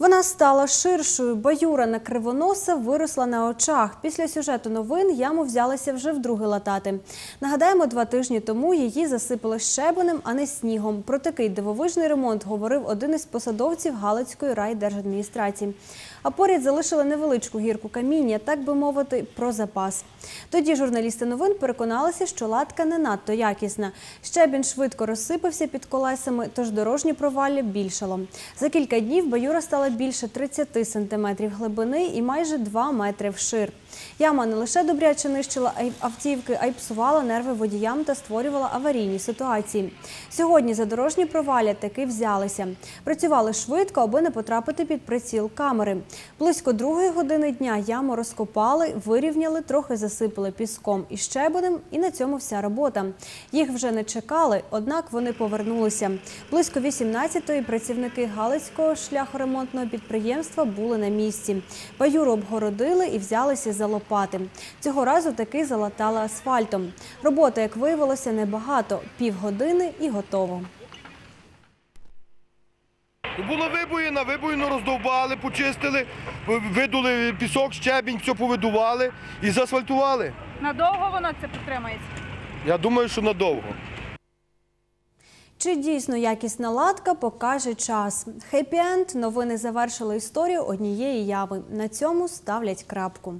Вона стала ширшою. Баюра на кривоноса виросла на очах. Після сюжету новин яму взялися вже вдруге латати. Нагадаємо, два тижні тому її засипали щебенем, а не снігом. Про такий дивовижний ремонт говорив один із посадовців Галицької райдержадміністрації. А поряд залишили невеличку гірку каміння, так би мовити, про запас. Тоді журналісти новин переконалися, що латка не надто якісна. Щебінь швидко розсипався під колесами, тож дорожнє провалля більшало. За кілька днів баюра стала більше 30 сантиметрів глибини і майже 2 метри вшир. Яма не лише добряче нищила автівки, а й псувала нерви водіям та створювала аварійні ситуації. Сьогодні за дорожні провалля таки взялися. Працювали швидко, аби не потрапити під приціл камери. Близько другої години дня яму розкопали, вирівняли, трохи засипали піском і щебенем, і на цьому вся робота. Їх вже не чекали, однак вони повернулися. Близько 18-ї працівники Галицького шляхоремонтного підприємства були на місці. Баюру обгородили і взялися за лопати. Цього разу таки залатали асфальтом. Роботи, як виявилося, небагато півгодини і готово. Була вибоїна, вибоїну роздовбали, почистили, видули пісок, щебінь, все повидували і заасфальтували. Надовго воно це підтримається? Я думаю, що надовго. Чи дійсно якісна латка покаже час? Хеппі-енд новини завершили історію однієї яви. На цьому ставлять крапку.